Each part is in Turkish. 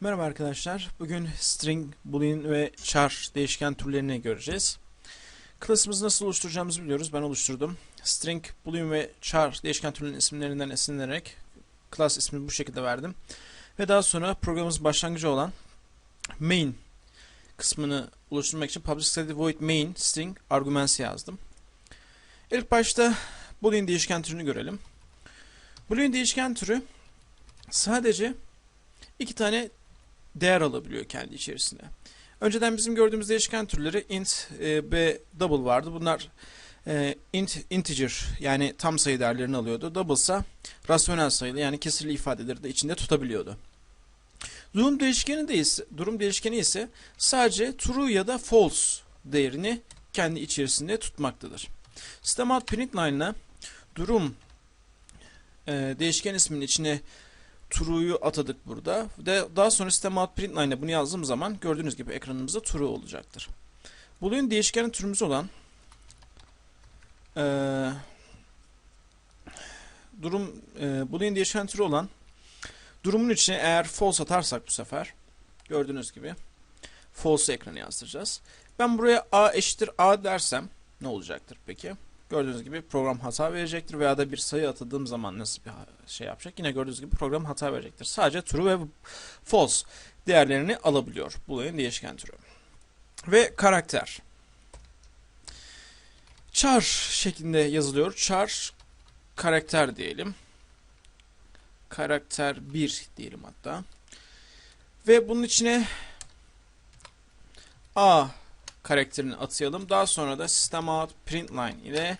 Merhaba arkadaşlar. Bugün string, boolean ve char değişken türlerini göreceğiz. Klasımızı nasıl oluşturacağımızı biliyoruz. Ben oluşturdum. String, boolean ve char değişken türlerinin isimlerinden esinlenerek class ismini bu şekilde verdim. Ve daha sonra programımızın başlangıcı olan main kısmını oluşturmak için public static void main string arguments yazdım. İlk başta boolean değişken türünü görelim. Boolean değişken türü sadece iki tane değer alabiliyor kendi içerisinde. Önceden bizim gördüğümüz değişken türleri int ve double vardı. Bunlar e, int integer yani tam sayı değerlerini alıyordu. Double ise rasyonel sayılı yani kesirli ifadeleri de içinde tutabiliyordu. Durum değişkeni de ise, durum değişkeni ise sadece true ya da false değerini kendi içerisinde tutmaktadır. System out println durum e, değişken isminin içine true'yu atadık burada. Ve daha sonra system out println'e bunu yazdığım zaman gördüğünüz gibi ekranımızda true olacaktır. Boolean değişkenin türümüz olan eee durum e, boolean değişken türü olan durumun içine eğer false atarsak bu sefer gördüğünüz gibi false ekranı yazdıracağız. Ben buraya a eşittir a dersem ne olacaktır peki? Gördüğünüz gibi program hata verecektir veya da bir sayı atadığım zaman nasıl bir şey yapacak? Yine gördüğünüz gibi program hata verecektir. Sadece true ve false değerlerini alabiliyor. Boolean değişken türü. Ve karakter. Char şeklinde yazılıyor. Char karakter diyelim. Karakter 1 diyelim hatta. Ve bunun içine A karakterini atayalım. Daha sonra da system out println ile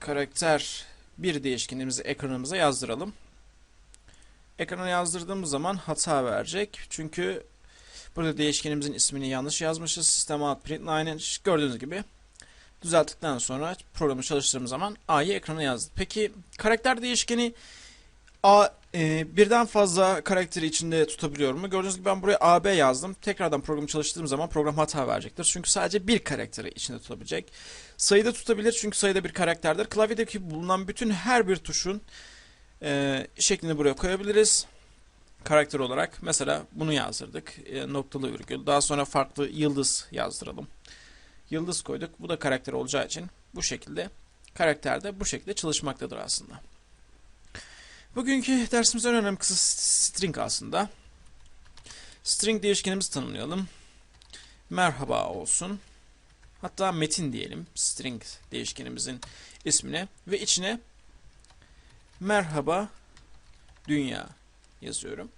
karakter bir değişkenimizi ekranımıza yazdıralım. Ekrana yazdırdığımız zaman hata verecek. Çünkü burada değişkenimizin ismini yanlış yazmışız. System out println'in gördüğünüz gibi düzelttikten sonra programı çalıştırdığımız zaman A'yı ekrana yazdı. Peki karakter değişkeni A e, birden fazla karakteri içinde tutabiliyor mu? Gördüğünüz gibi ben buraya AB yazdım. Tekrardan programı çalıştırdığım zaman program hata verecektir. Çünkü sadece bir karakteri içinde tutabilecek. Sayıda tutabilir çünkü sayıda bir karakterdir. Klavyedeki bulunan bütün her bir tuşun e, şeklini buraya koyabiliriz. Karakter olarak mesela bunu yazdırdık. E, noktalı virgül. Daha sonra farklı yıldız yazdıralım. Yıldız koyduk. Bu da karakter olacağı için bu şekilde karakter de bu şekilde çalışmaktadır aslında. Bugünkü dersimizin önemli kısmı string aslında. String değişkenimizi tanımlayalım. Merhaba olsun. Hatta metin diyelim string değişkenimizin ismine ve içine merhaba dünya yazıyorum.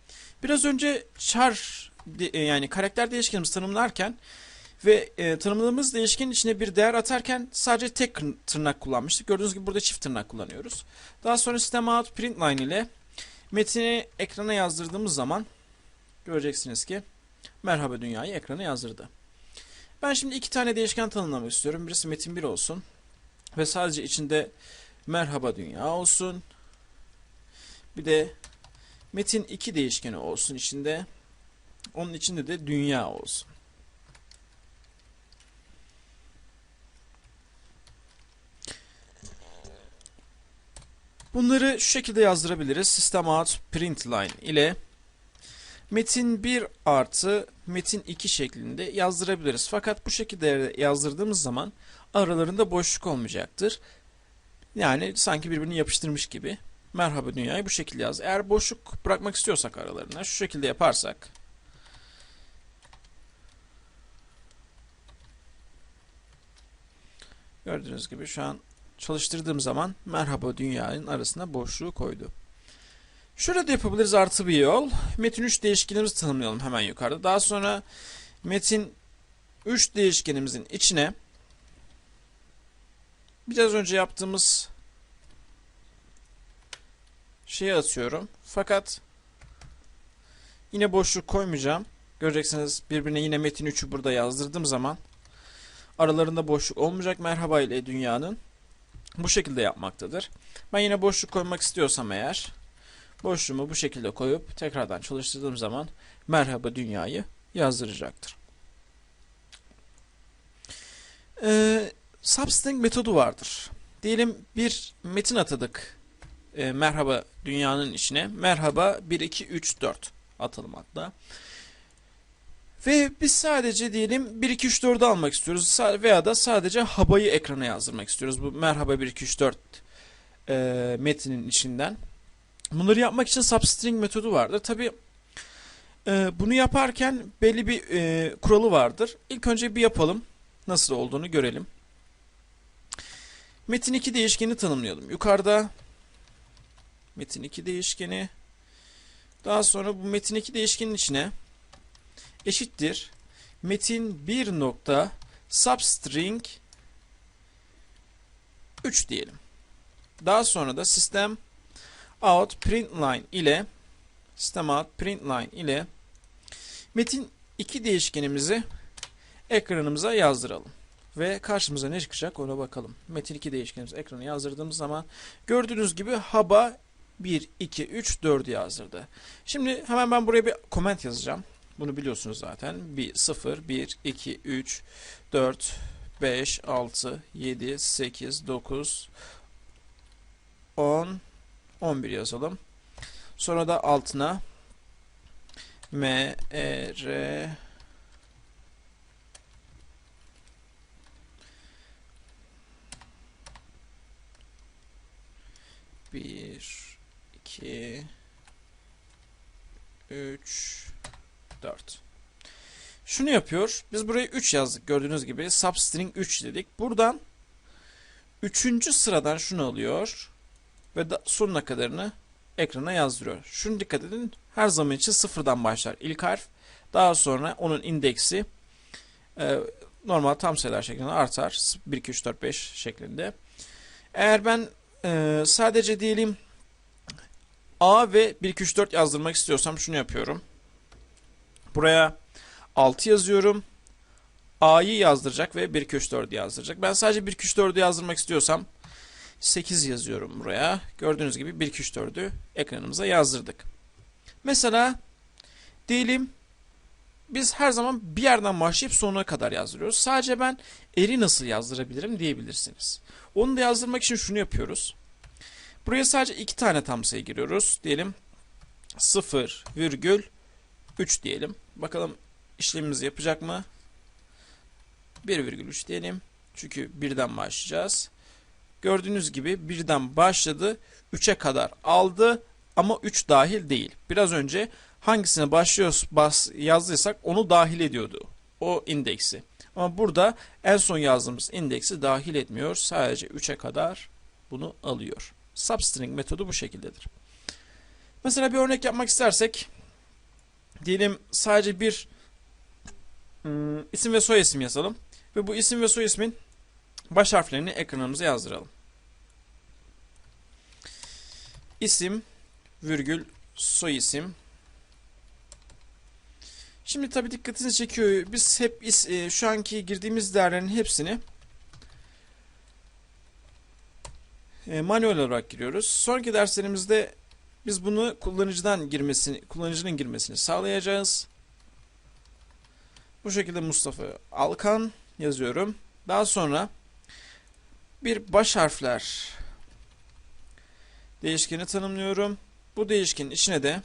Biraz önce char yani karakter değişkenimizi tanımlarken ve e, tanımladığımız değişkenin içine bir değer atarken sadece tek tırnak kullanmıştık. Gördüğünüz gibi burada çift tırnak kullanıyoruz. Daha sonra system out println ile metini ekrana yazdırdığımız zaman göreceksiniz ki merhaba dünyayı ekrana yazdırdı. Ben şimdi iki tane değişken tanımlamak istiyorum. Birisi metin 1 olsun ve sadece içinde merhaba dünya olsun. Bir de metin 2 değişkeni olsun içinde. Onun içinde de dünya olsun. Bunları şu şekilde yazdırabiliriz. System out println ile metin 1 artı metin 2 şeklinde yazdırabiliriz. Fakat bu şekilde yazdırdığımız zaman aralarında boşluk olmayacaktır. Yani sanki birbirini yapıştırmış gibi. Merhaba dünyayı bu şekilde yaz. Eğer boşluk bırakmak istiyorsak aralarına şu şekilde yaparsak Gördüğünüz gibi şu an çalıştırdığım zaman merhaba dünyanın arasına boşluğu koydu. Şurada yapabiliriz artı bir yol. Metin 3 değişkenimizi tanımlayalım hemen yukarıda. Daha sonra metin 3 değişkenimizin içine biraz önce yaptığımız şeyi atıyorum. Fakat yine boşluk koymayacağım. Göreceksiniz birbirine yine metin 3'ü burada yazdırdığım zaman aralarında boşluk olmayacak merhaba ile dünyanın bu şekilde yapmaktadır. Ben yine boşluk koymak istiyorsam eğer boşluğumu bu şekilde koyup tekrardan çalıştırdığım zaman merhaba dünyayı yazdıracaktır. Ee, substring metodu vardır. Diyelim bir metin atadık e, merhaba dünyanın içine. Merhaba 1, 2, 3, 4 atalım hatta. Ve biz sadece diyelim 1 2 3 4'ü almak istiyoruz veya da sadece habayı ekrana yazdırmak istiyoruz. Bu merhaba 1 2 3 4 e, metinin içinden. Bunları yapmak için substring metodu vardır. Tabi bunu yaparken belli bir e, kuralı vardır. İlk önce bir yapalım. Nasıl olduğunu görelim. Metin 2 değişkeni tanımlayalım. Yukarıda metin 2 değişkeni daha sonra bu metin 2 değişkenin içine eşittir metin 1 nokta substring 3 diyelim. Daha sonra da sistem out println ile system out println ile metin 2 değişkenimizi ekranımıza yazdıralım. Ve karşımıza ne çıkacak ona bakalım. Metin 2 değişkenimizi ekrana yazdırdığımız zaman gördüğünüz gibi haba 1, 2, 3, 4 yazdırdı. Şimdi hemen ben buraya bir comment yazacağım. Bunu biliyorsunuz zaten. 1, 0, 1, 2, 3, 4, 5, 6, 7, 8, 9, 10, 11 yazalım. Sonra da altına M, E, R, bir, iki, üç, dört. Şunu yapıyor. Biz buraya 3 yazdık gördüğünüz gibi. Substring 3 dedik. Buradan 3. sıradan şunu alıyor. Ve sonuna kadarını ekrana yazdırıyor. Şunu dikkat edin. Her zaman için sıfırdan başlar ilk harf. Daha sonra onun indeksi e, normal tam sayılar şeklinde artar. 1, 2, 3, 4, 5 şeklinde. Eğer ben e, sadece diyelim A ve 1, 2, 3, 4 yazdırmak istiyorsam şunu yapıyorum. Buraya 6 yazıyorum. A'yı yazdıracak ve 1, 2, 3, 4 yazdıracak. Ben sadece 1, 2, 3, 4'ü yazdırmak istiyorsam 8 yazıyorum buraya. Gördüğünüz gibi 1, 2, 3, 4'ü ekranımıza yazdırdık. Mesela diyelim biz her zaman bir yerden başlayıp sonuna kadar yazdırıyoruz. Sadece ben eri nasıl yazdırabilirim diyebilirsiniz. Onu da yazdırmak için şunu yapıyoruz. Buraya sadece iki tane tam sayı giriyoruz. Diyelim 0 virgül 3 diyelim. Bakalım işlemimizi yapacak mı? 1,3 diyelim. Çünkü birden başlayacağız. Gördüğünüz gibi birden başladı. 3'e kadar aldı ama 3 dahil değil. Biraz önce hangisine başlıyoruz bas, yazdıysak onu dahil ediyordu. O indeksi. Ama burada en son yazdığımız indeksi dahil etmiyor. Sadece 3'e kadar bunu alıyor. Substring metodu bu şekildedir. Mesela bir örnek yapmak istersek diyelim sadece bir ım, isim ve soy isim yazalım ve bu isim ve soy ismin baş harflerini ekranımıza yazdıralım. İsim virgül soy isim Şimdi tabii dikkatinizi çekiyor. Biz hep e, şu anki girdiğimiz değerlerin hepsini e, manuel olarak giriyoruz. Sonraki derslerimizde biz bunu kullanıcıdan girmesini, kullanıcının girmesini sağlayacağız. Bu şekilde Mustafa Alkan yazıyorum. Daha sonra bir baş harfler değişkeni tanımlıyorum. Bu değişkenin içine de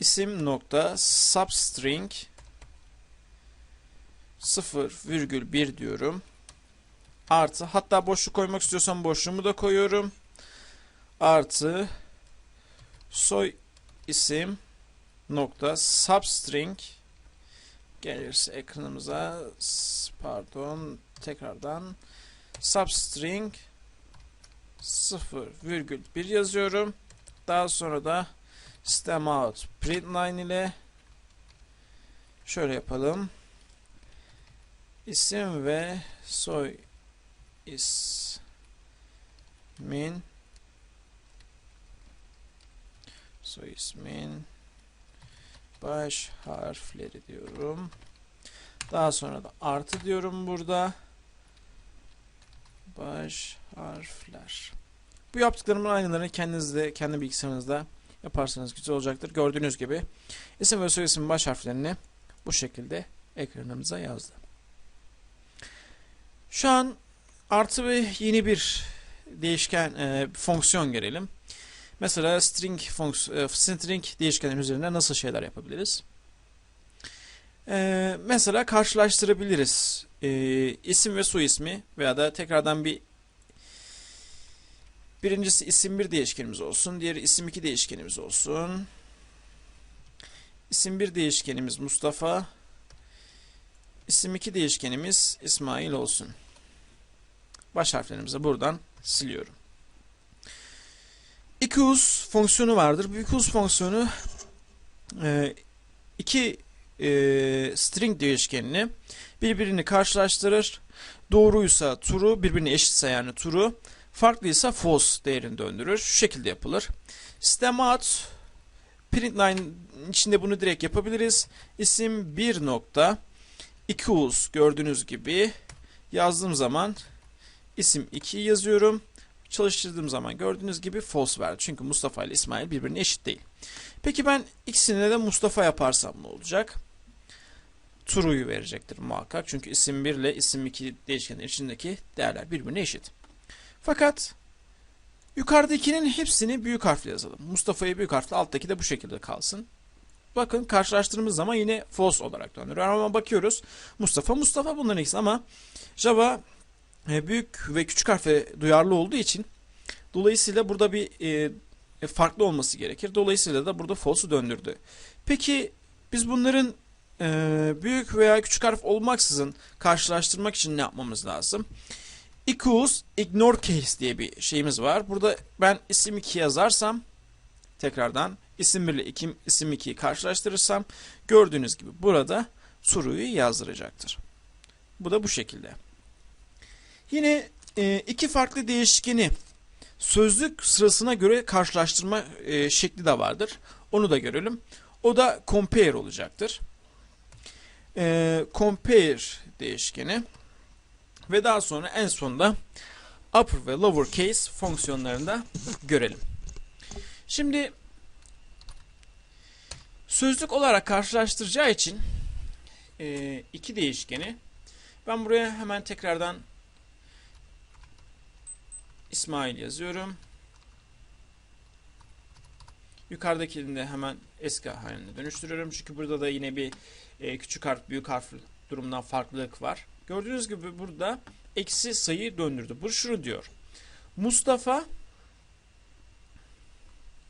isim nokta substring 0,1 diyorum. Artı hatta boşluk koymak istiyorsam boşluğumu da koyuyorum. Artı soy isim nokta substring gelirse ekranımıza pardon tekrardan substring 0,1 yazıyorum. Daha sonra da System out println ile şöyle yapalım. İsim ve soy ismin soy ismin baş harfleri diyorum. Daha sonra da artı diyorum burada. Baş harfler. Bu yaptıklarımın aynılarını kendinizde, kendi bilgisayarınızda yaparsanız güzel olacaktır. Gördüğünüz gibi isim ve soyisim baş harflerini bu şekilde ekranımıza yazdı. Şu an artı ve yeni bir değişken e, fonksiyon görelim. Mesela string fonks e, string değişkenin üzerinde nasıl şeyler yapabiliriz? E, mesela karşılaştırabiliriz e, isim ve soy ismi veya da tekrardan bir birincisi isim bir değişkenimiz olsun, diğeri isim iki değişkenimiz olsun. İsim bir değişkenimiz Mustafa, isim iki değişkenimiz İsmail olsun. Baş harflerimizi buradan siliyorum. Equals fonksiyonu vardır. Bu equals fonksiyonu e, iki e, string değişkenini birbirini karşılaştırır. Doğruysa true, birbirine eşitse yani true, farklıysa false değerini döndürür. Şu şekilde yapılır. System out println içinde bunu direkt yapabiliriz. İsim 1 nokta equals gördüğünüz gibi yazdığım zaman isim 2 yazıyorum. Çalıştırdığım zaman gördüğünüz gibi false verdi. Çünkü Mustafa ile İsmail birbirine eşit değil. Peki ben ikisine de Mustafa yaparsam ne olacak? True'yu verecektir muhakkak. Çünkü isim 1 ile isim 2 değişkenin içindeki değerler birbirine eşit. Fakat yukarıdakinin hepsini büyük harfle yazalım. Mustafa'yı büyük harfle alttaki de bu şekilde kalsın. Bakın karşılaştırdığımız zaman yine false olarak döndürüyor. Ama bakıyoruz Mustafa Mustafa bunların ikisi ama Java büyük ve küçük harfe duyarlı olduğu için dolayısıyla burada bir e, farklı olması gerekir. Dolayısıyla da burada false'u döndürdü. Peki biz bunların e, büyük veya küçük harf olmaksızın karşılaştırmak için ne yapmamız lazım? Equals ignore case diye bir şeyimiz var. Burada ben isim 2 yazarsam tekrardan isim 1 ile isim 2'yi karşılaştırırsam gördüğünüz gibi burada true'yu yazdıracaktır. Bu da bu şekilde. Yine e, iki farklı değişkeni sözlük sırasına göre karşılaştırma e, şekli de vardır. Onu da görelim. O da compare olacaktır. E, compare değişkeni ve daha sonra en sonunda upper ve lower case fonksiyonlarını da görelim. Şimdi sözlük olarak karşılaştıracağı için e, iki değişkeni ben buraya hemen tekrardan İsmail yazıyorum. Yukarıdakini de hemen eski haline dönüştürüyorum. Çünkü burada da yine bir e, küçük harf büyük harf durumundan farklılık var. Gördüğünüz gibi burada eksi sayı döndürdü. Bu şunu diyor. Mustafa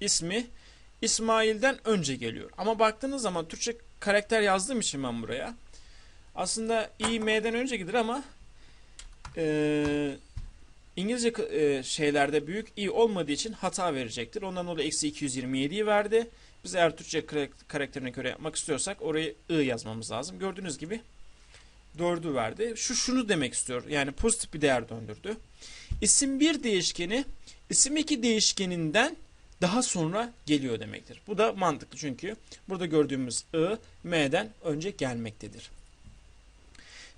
ismi İsmail'den önce geliyor. Ama baktığınız zaman Türkçe karakter yazdığım için ben buraya aslında İM'den önce gider ama e, İngilizce e, şeylerde büyük i olmadığı için hata verecektir. Ondan dolayı eksi 227'yi verdi. Biz eğer Türkçe karakterine göre yapmak istiyorsak orayı i yazmamız lazım. Gördüğünüz gibi 4'ü verdi. Şu şunu demek istiyor. Yani pozitif bir değer döndürdü. İsim 1 değişkeni isim 2 değişkeninden daha sonra geliyor demektir. Bu da mantıklı çünkü burada gördüğümüz i m'den önce gelmektedir.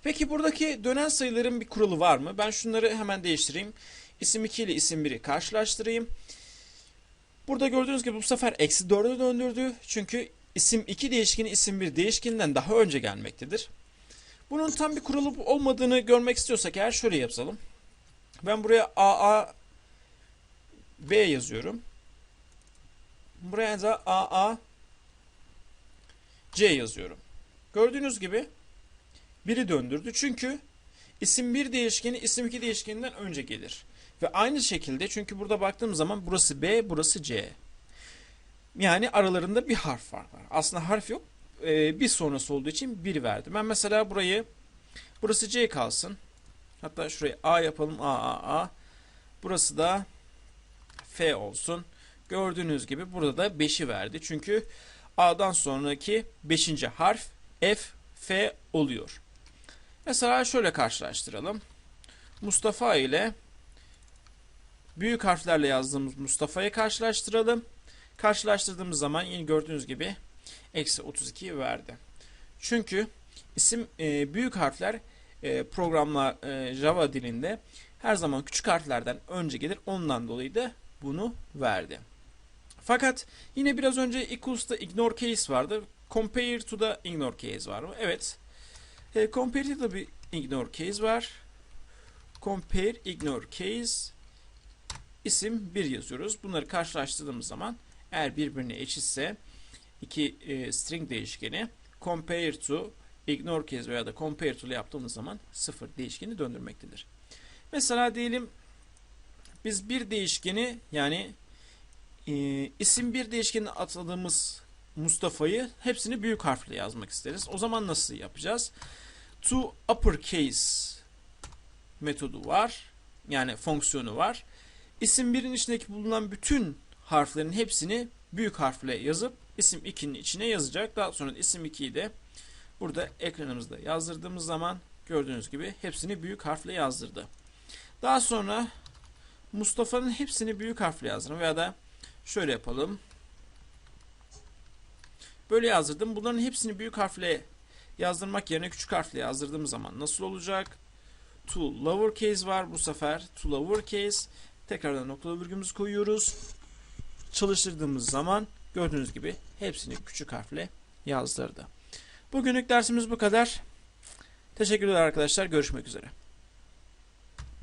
Peki buradaki dönen sayıların bir kuralı var mı? Ben şunları hemen değiştireyim. İsim 2 ile isim 1'i karşılaştırayım. Burada gördüğünüz gibi bu sefer eksi 4'e döndürdü. Çünkü isim 2 değişkeni isim 1 değişkeninden daha önce gelmektedir. Bunun tam bir kuralı olmadığını görmek istiyorsak eğer şöyle yapalım. Ben buraya AA B yazıyorum. Buraya da AA C yazıyorum. Gördüğünüz gibi biri döndürdü. Çünkü isim bir değişkeni isim iki değişkeninden önce gelir. Ve aynı şekilde çünkü burada baktığım zaman burası B, burası C. Yani aralarında bir harf var. Aslında harf yok. Ee, bir sonrası olduğu için bir verdi. Ben mesela burayı burası C kalsın. Hatta şurayı A yapalım. A, A, A. Burası da F olsun. Gördüğünüz gibi burada da 5'i verdi. Çünkü A'dan sonraki 5. harf F, F oluyor. Mesela şöyle karşılaştıralım. Mustafa ile büyük harflerle yazdığımız Mustafa'yı karşılaştıralım. Karşılaştırdığımız zaman yine gördüğünüz gibi eksi 32 verdi. Çünkü isim e, büyük harfler e, programla e, Java dilinde her zaman küçük harflerden önce gelir. Ondan dolayı da bunu verdi. Fakat yine biraz önce equals'ta ignore case vardı. Compare to the ignore case var mı? Evet. E, comparative bir ignore case var. compare, ignore case, isim 1 yazıyoruz. Bunları karşılaştırdığımız zaman eğer birbirine eşitse iki e, string değişkeni compare to, ignore case veya da compare to ile yaptığımız zaman sıfır değişkeni döndürmektedir. Mesela diyelim biz bir değişkeni yani e, isim bir değişkeni atadığımız Mustafa'yı hepsini büyük harfle yazmak isteriz. O zaman nasıl yapacağız? To uppercase metodu var. Yani fonksiyonu var. İsim 1'in içindeki bulunan bütün harflerin hepsini büyük harfle yazıp isim 2'nin içine yazacak. Daha sonra isim 2'yi de burada ekranımızda yazdırdığımız zaman gördüğünüz gibi hepsini büyük harfle yazdırdı. Daha sonra Mustafa'nın hepsini büyük harfle yazdırın veya da şöyle yapalım. Böyle yazdırdım. Bunların hepsini büyük harfle yazdırmak yerine küçük harfle yazdırdığım zaman nasıl olacak? To lowercase var bu sefer. To lowercase. Tekrardan noktalı virgülümüzü koyuyoruz. Çalıştırdığımız zaman gördüğünüz gibi hepsini küçük harfle yazdırdı. Bugünlük dersimiz bu kadar. Teşekkürler arkadaşlar. Görüşmek üzere.